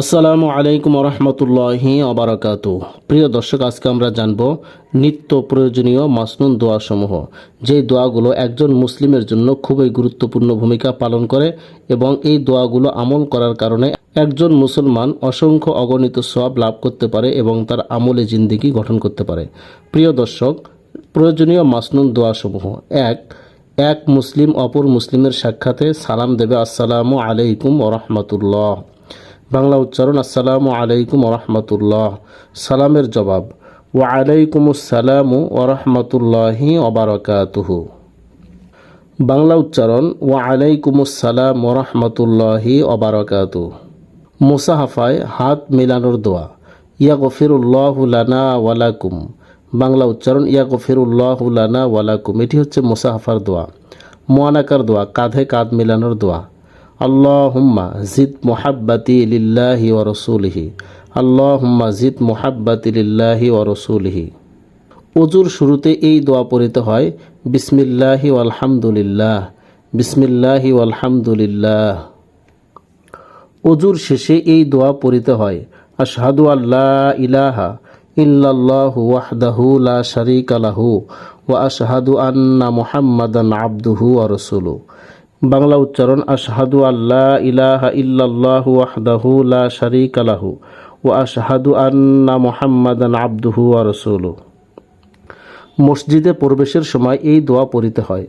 আসসালামু আলাইকুম রহমতুল্লাহি অবরাকাতু প্রিয় দর্শক, আজকে আমরা জানব নিত্য প্রয়োজনীয় মাসনুন দোয়াসমূহ। যেই দোয়াগুলো একজন মুসলিমের জন্য খুবই গুরুত্বপূর্ণ ভূমিকা পালন করে এবং এই দোয়াগুলো আমল করার কারণে একজন মুসলমান অসংখ্য অগণিত সব লাভ করতে পারে এবং তার আমলে জিন্দিগি গঠন করতে পারে। প্রিয় দর্শক, প্রয়োজনীয় মাসনুন দোয়াসমূহ। এক এক মুসলিম অপর মুসলিমের সাক্ষাতে সালাম দেবে, আসসালামু আলাইকুম ওরহমতুল্লাহ। বাংলা উচ্চারণ, আসসালামু আলাইকুম ওরহমতুল্লাহ সালামের জবাব, ওয়া আলাইকুম আসসালামু ওরহমতুল্লাহি ওবারকাতুহু বাংলা উচ্চারণ, ওয়া আলাইকুম আসসালাম ওরহমতুল্লাহি ওবারকাতু মুসাহাফায় হাত মিলানোর দোয়া ইয়া গফিরুল্লাহ লানা ওয়ালাকুম বাংলা উচ্চারণ ইয়া গফিরুল্লাহ লানা ওয়ালাকুম এটি হচ্ছে মুসাহাফার দোয়া, মোয়ানাকার দোয়া, কাঁধে কাঁধ মিলানোর দোয়া। আল্লাহুম্মা জিদ মোহাব্বাতি লিল্লাহি ওয়া রসুলিহি। আল্লাহুম্মা জিদ মোহাব্বাতি লিল্লাহি ওয়া রসুলিহি। অজুর শুরুতে এই দোয়া পড়িতে হয়, বিসমিল্লাহি আলহামদুলিল্লাহ বিসমিল্লাহি আলহামদুলিল্লাহ। অজুর শেষে এই দোয়া পড়িতে হয়, আশহাদু আল্লাহ ইলাহা ইল্লাল্লাহু ওয়াহদাহু লা শারীকা লাহু ওয়া আশহাদু আন্না মুহাম্মাদান আবদুহু ওয়া রাসূলুহু। বাংলা উচ্চারণ, আশহাদু আল্লাহ ইলাহা ইল্লাল্লাহু ওয়াহদাহু লা শারীকা লাহু ওয়া আশহাদু আন্না মুহাম্মাদান আব্দুহু ওয়া রাসূলুহু মসজিদে প্রবেশের সময় এই দোয়া পড়িতে হয়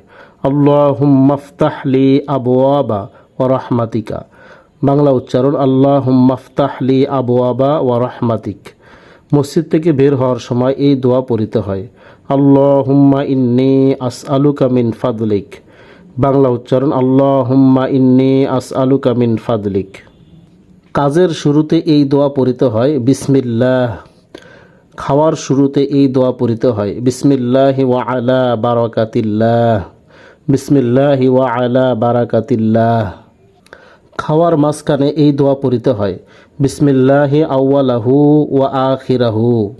আল্লাহুম্মাফতাহলি আবওয়াবা ওয়া রাহমাতিকা। বাংলা উচ্চারণ আল্লাহুম্মাফতাহলি আবওয়াবা ওয়া রাহমাতিক। মসজিদ থেকে বের হওয়ার সময় এই দোয়া পড়িতে হয় আল্লাহ আল্লাহুম্মা ইন্নি আসআলুকা মিন ফাদলিক। বাংলা উচ্চারণ, আল্লাহুম্মা ইন্নি আসআলুকা মিন ফাদলিক। কাজের শুরুতে এই দোয়া পড়িতে হয়, বিসমিল্লাহ। খাওয়ার শুরুতে এই দোয়া পড়িতে হয়, বিসমিল্লাহি ওয়া আলা বারাকাতিল্লাহ। বিসমিল্লাহি ওয়া আলা বারাকাতিল্লাহ। খাওয়ার মাঝখানে এই দোয়া পড়িতে হয়, বিসমিল্লাহি আউ্বালাহু ওয়া আখিরাহু।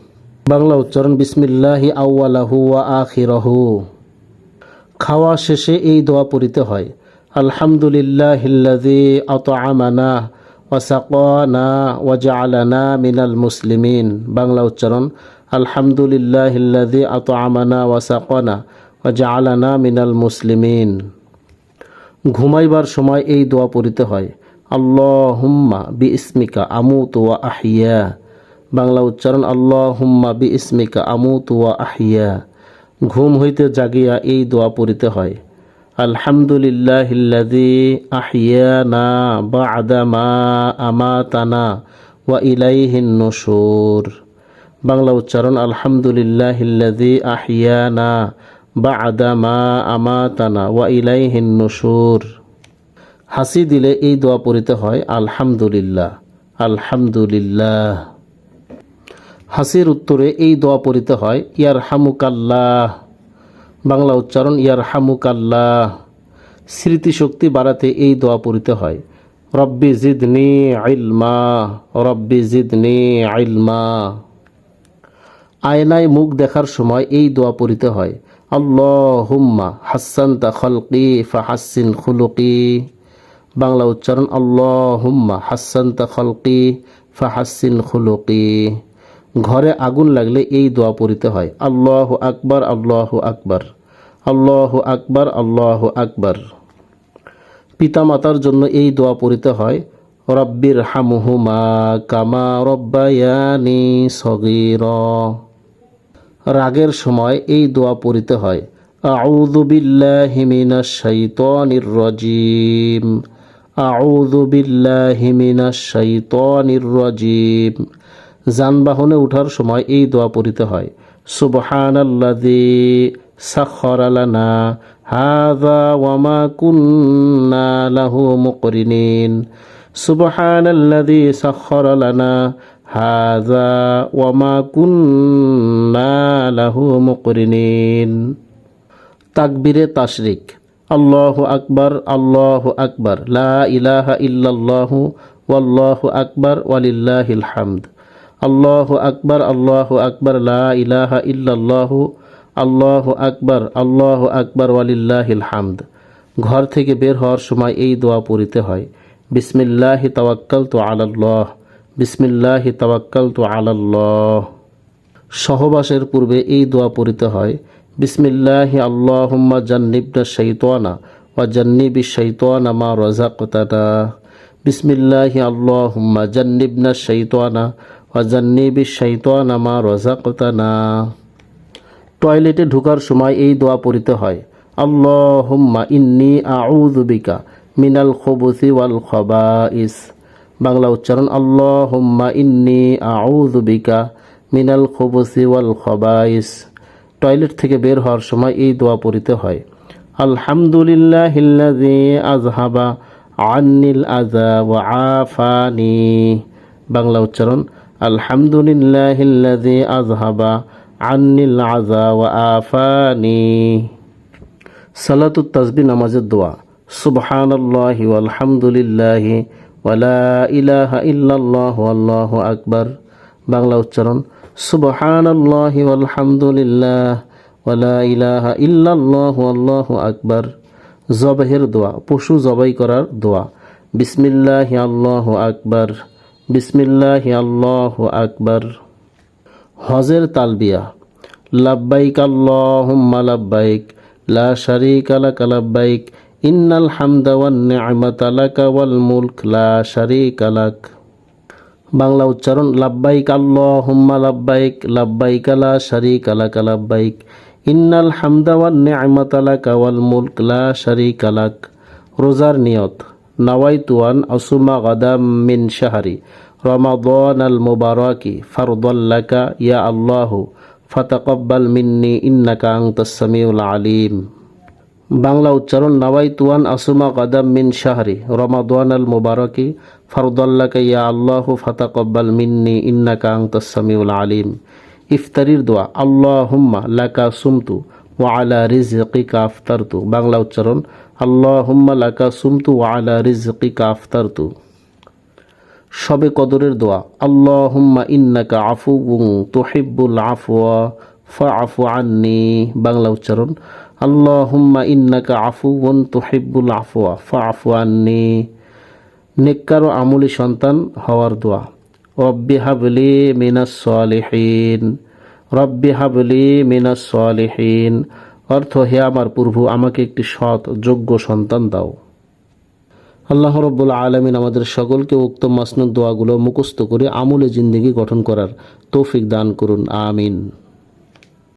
বাংলা উচ্চারণ, বিসমিল্লাহি আউ্বালাহু ওয়া আখিরাহু। খাওয়া শেষে এই দোয়া পড়িতে হয়। আলহামদুলিল্লাহিল্লাযী আতআমানা ওয়া সাকানা ওয়া জাআলানা মিনাল মুসলিমিন। বাংলা উচ্চারণ, আলহামদুলিল্লাহিল্লাযী আতআমানা ওয়া সাকানা ওয়া জাআলানা মিনাল মুসলিমিন। ঘুমাইবার সময় এই দোয়া পড়িতে হয়। আল্লাহুম্মা বি ইসমিকা আমুত ওয়া আহিয়া বাংলা উচ্চারণ, আল্লাহুম্মা বি ইসমিকা আমুত ওয়া আহিয়া ঘুম হইতে জাগিয়া এই দোয়া পড়িতে হয়। আলহামদুলিল্লাহিল্লাযী আহিয়ানা বা'দা মা আমাতানা ওয়া ইলাইহিন নুশুর। বাংলা উচ্চারণ, আলহামদুলিল্লাহিল্লাযী আহিয়ানা বা'দা মা আমাতানা ওয়া ইলাইহিন নুশুর। হাসি দিলে এই দোয়া পড়িতে হয়, আলহামদুলিল্লাহ আলহামদুলিল্লাহ। হাসির উত্তরে এই দোয়া পড়িতে হয় ইয়ার হামুকাল্লাহ বাংলা উচ্চারণ ইয়ার হামুকাল্লাহ স্মৃতিশক্তি বাড়াতে এই দোয়া পড়িতে হয়, রব্বি জিদনি আইলমা রব্বি জিদনি আইলমা আয়নায় মুখ দেখার সময় এই দোয়া পড়িতে হয়, আল্লাহুম্মা হাসান্তা খলকি ফাহাসিন খুলকি। বাংলা উচ্চারণ আল্লাহ হুম্মা হাসান তা খলকি ফাহাসিন খুলুকি। ঘরে আগুন লাগলে এই দোয়া পড়িতে হয়। আল্লাহ আকবার আল্লাহ আকবার আল্লাহ আকবার আল্লাহ আকবার। পিতামাতার জন্য এই দোয়া পড়িতে হয় রব্বির হামুহুমা কামা রব্বায়ানি সগীর। রাগের সময় এই দোয়া পড়িতে হয়, আউযু বিল্লাহি মিনাশ শাইতানির রাজিম। আউযু বিল্লাহি মিনাশ শাইতানির রাজিম। যানবাহনে ওঠার সময় এই দোয়া পড়িতে হয়। সুবহানাল্লাযী সাখখারা লানা হাযা ওয়া মা কুন্না লাহু মুকরিনিন। সুবহানাল্লাযী সাখখারা লানা হাযা ওয়া মা কুন্না লাহু মুকরিনিন। তাকবীরে তাশরিক। আল্লাহু আকবার আল্লাহু আকবার। লা ইলাহা ইল্লাল্লাহু, ওয়াল্লাহু আকবার, ওয়ালিল্লাহিল হামদ। আল্লাহ আকবর আল্লাহ আকবর ইলাহা ইল্লাল্লাহু, আল্লাহ আকবর, আল্লাহ আকবার, ওয়ালিল্লাহিল হামদ। ঘর থেকে বের হওয়ার সময় এই দোয়া পড়িতে হয়। বিসমিল্লাহি তাওয়াক্কাল তো আলাল্লাহ, বিসমিল্লাহি তাওয়াক্কাল তু আলাল্লাহ। সহবাসের পূর্বে এই দোয়া পড়িতে হয়। বিসমিল্লাহি আল্লাহুম্মা জান্নিবনা শাইতানা, ওয়া জান্নিবি শাইতানা মা রাযাকতানা। বিসমিল্লাহি আল্লাহুম্মা জান্নিবনা শাইতানা ওয়া জান্নিবি শাইতানা মা রাযাকতানা। টয়লেটে ঢোকার সময় এই দোয়া পড়িতে হয়, আল্লাহুম্মা ইন্নি আউযু বিকা মিনাল খুবুসি ওয়াল খবাইস। বাংলা উচ্চারণ, আল্লাহুম্মা ইন্নি আউযু বিকা মিনাল খুবুসি ওয়াল খবাইস। টয়লেট থেকে বের হওয়ার সময় এই দোয়া পড়িতে হয় আলহামদুলিল্লাহিল্লাযী আযহাবা আন্নিল আযা ওয়া আফানি। বাংলা উচ্চারণ আলহামদুলিল্লাহিল্লাযী আযহাবা আন্নিল আযা ওয়া আফানি। সালাতুত তাসবি, নামাজের দোয়া। সুবহানাল্লাহি ওয়ালহামদুলিল্লাহি ওয়ালা ইলাহা ইল্লাল্লাহু আল্লাহু আকবার। বাংলা উচ্চারণ, সুবহানাল্লাহি ওয়ালহামদুলিল্লাহ ওয়ালা ইলাহা ইল্লাল্লাহু আল্লাহু আকবার। জবাহের দোয়া, পশু জবাই করার দোয়া। বিসমিল্লাহি আল্লাহু আকবার। বিসমিল্লাহি আল্লাহু আকবার। হজের তালবিয়া। লাব্বাইক আল্লাহুম্মা লাব্বাইক, লা শারীকা লাক লাব্বাইক, ইন্নাল হামদা ওয়ান নি'মাতা লাকা ওয়াল মুলক, লা শারীকা লাক। বাংলা উচ্চারণ, লাব্বাইক আল্লাহুম্মা লাব্বাইক লাব্বাইক লা শারীকা লাক লাব্বাইক, ইন্নাল হামদা ওয়ান নি'মাতা লাকা ওয়াল মুলক, লা শারীকা লাক। রোজার নিয়ত। নাওয়াইতুয়ান আসুমা গাদাম মিন শাহরি। রমাদান আল মুবারাকি ফারদাল্লাকা ইয়া আল্লাহু, ফাতাকাব্বাল মিন্নি ইন্নাকা আনতাস আলিম। বাংলা উচ্চারণ নাওয়াইতুয়ান আসুমা গাদাম মিন শাহরি। রমাদান আল মুবারাকি ফারদাল্লাকা ইয়া আল্লাহু, ফাতাকাব্বাল মিন্নি ইন্নাকা আনতাস আলিম। ইফতারির দোয়া, আল্লাহুম্মা লাকা সুমতু ওয়া আলা রিজকিকা আফতারতু। বাংলা উচ্চারণ, আল্লাহুম্মা লাকা সুমতু ওয়া আলা রিজকিকা আফতারতু। সবে কদরের দোয়া, আল্লাহুম্মা ইন্নাকা আফুউন তুহিব্বুল আফওয়া ফাআফু আন্নি। বাংলা উচ্চারণ, আল্লাহুম্মা ইন্নাকা আফুউন তুহিব্বুল আফওয়া ফাআফু আন্নি। নেককার আমলি সন্তান হওয়ার দোয়া, রব্বি হাবলি মিনাস সালিহিন। রব্বি হাবলি মিনাস সালেহীন। অর্থ, হে আমার প্রভু, আমাকে একটি সৎ, যোগ্য সন্তান দাও। আল্লাহ রব্বুল আলমিন আমাদের সকলকে উক্ত মাসনুক দোয়াগুলো মুখস্থ করে আমলে জিন্দিগি গঠন করার তৌফিক দান করুন, আমিন।